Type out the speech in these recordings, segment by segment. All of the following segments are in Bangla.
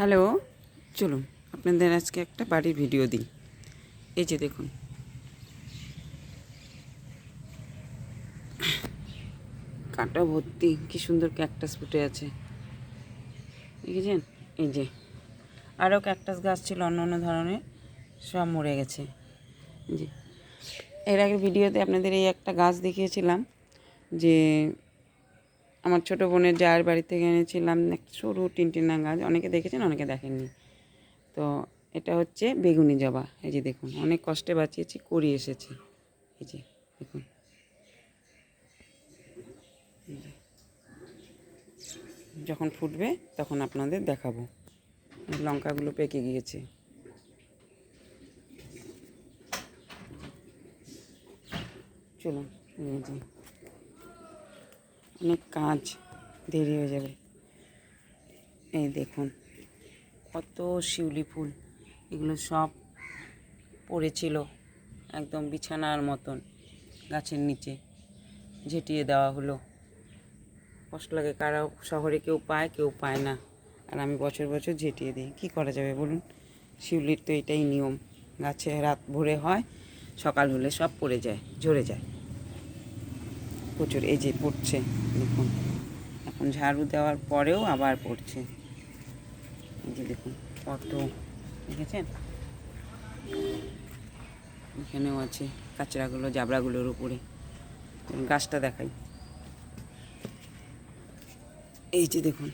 হ্যালো, চলুন, আপনাদের আজকে একটা বাড়ির ভিডিও দিই। এই যে দেখুন। কাটা ভর্তি, কি সুন্দর ক্যাকটাস ফুটে আছে। দেখেছেন? এই যে। আরও ক্যাকটাস গাছ ছিল, অন্য অন্য ধরনের, সব মরে গেছে। জি এর আগের ভিডিওতে আপনাদের এই একটা গাছ দেখিয়েছিলাম, যে আমার ছোটো বোনের যার বাড়ি থেকে এনেছিলাম সরু টিনটিনা গাছ অনেকে দেখেছেন, অনেকে দেখেননি। তো এটা হচ্ছে বেগুনি জবা। এই যে দেখুন, অনেক কষ্টে বাঁচিয়েছি, করি এসেছে। এই যে দেখুন। যখন ফুটবে তখন আপনাদের দেখাবো। লঙ্কাগুলো পেকে গিয়েছে। চলুন অনেক কাজ দেরি হয়ে যাবে। এই দেখুন, কত শিউলি ফুল, এগুলো সব পড়েছিল একদম বিছানার মতন গাছের নিচে, ঝেঁটিয়ে দেওয়া হলো। কষ্ট লাগে কারা শহরে কেউ পায় কেউ পায় না। আর আমি বছর বছর ঝেঁটিয়ে দিই, কী করা যাবে বলুন? শিউলির তো এটাই নিয়ম, গাছে রাত ভোরে হয়, সকাল হলে সব পড়ে যায়, ঝরে যায়। প্রচুর এই যে পড়ছে, দেখুন। এখন ঝাড়ু দেওয়ার পরেও আবার পড়ছে। এই যে দেখুন, কত, দেখেছেন? এখানেও আছে কাঁচড়াগুলো জাবড়াগুলোর উপরে। গাছটা দেখাই। এই যে দেখুন,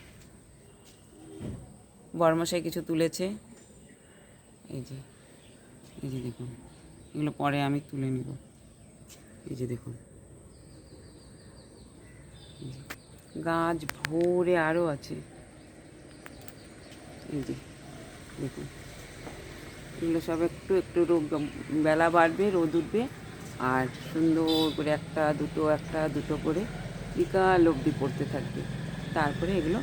বরমশাই কিছু তুলেছে। এই যে এই যে দেখুন, এগুলো পরে আমি তুলে নিব। এই যে দেখুন গাছ ভরে আরও আছে। এই যে, দেখুন। এগুলো সব একটু একটু রোদ- বেলা বাড়বে, রোদ উঠবে, আর সুন্দর করে একটা, দুটো একটা, দুটো করে বিকাল অবধি পড়তে থাকবে। তারপরে এগুলো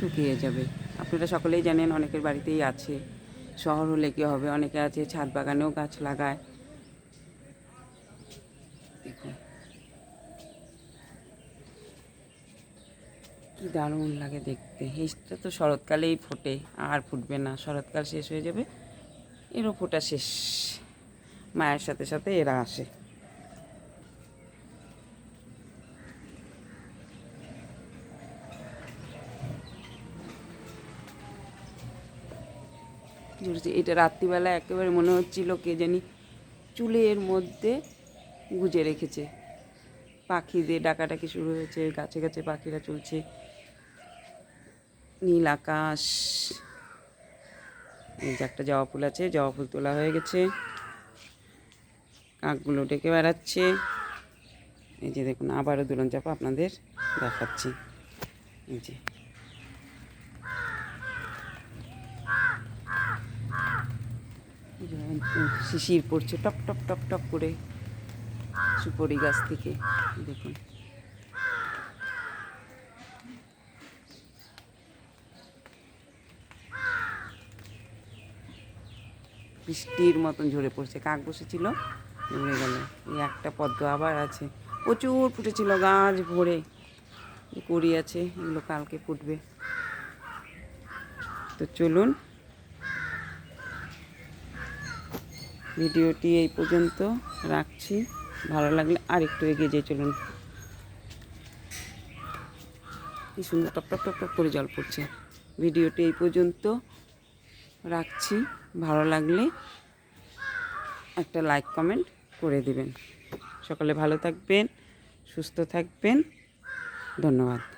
শুকিয়ে যাবে। আপনারা সকলেই জানেন, অনেকের বাড়িতেই আছে। শহর হলে কী হবে? অনেকে আছে ছাদ বাগানেও গাছ লাগায় দেখুন কি দারুণ লাগে দেখতে। এইটা তো শরৎকালেই ফোটে, আর ফুটবে না। শরৎকাল শেষ হয়ে যাবে, এরও ফোটা শেষ। মায়ের সাথে সাথে এরা আসে। এটা রাত্রিবেলা একেবারে মনে হচ্ছিল কে জানি চুলের মধ্যে গুজে রেখেছে। পাখিদের ডাকাডাকি শুরু হয়েছে, গাছে গাছে পাখিরা চলছে। নীল আকাশ। এই যে একটা জবা ফুল আছে, জবা ফুল তোলা হয়ে গেছে। কাকগুলো ডেকে বেড়াচ্ছে। এই যে দেখুন, আবারও দুলন চাপা আপনাদের দেখাচ্ছি। এই যে। শিশির পড়ছে, টপ টপ টপ টপ করে সুপরি গাছ থেকে। দেখুন। বৃষ্টির মতন ঝরে পড়ছে। কাক বসেছিল উড়ে গেল। এই একটা পদ্ম আবার আছে। প্রচুর ফুটেছিল, গাছ ভরে কড়ি আছে। এগুলো কালকে ফুটবে। তো চলুন, ভিডিওটি এই পর্যন্ত রাখছি। ভালো লাগলে আর একটু এগিয়ে যেয়ে চলুন। কি সুন্দর টপ টপ টপ টপ করে জল পড়ছে। ভিডিওটি এই পর্যন্ত রাখছি। ভালো লাগলে একটা লাইক কমেন্ট করে দিবেন। সকলে ভালো থাকবেন সুস্থ থাকবেন। ধন্যবাদ।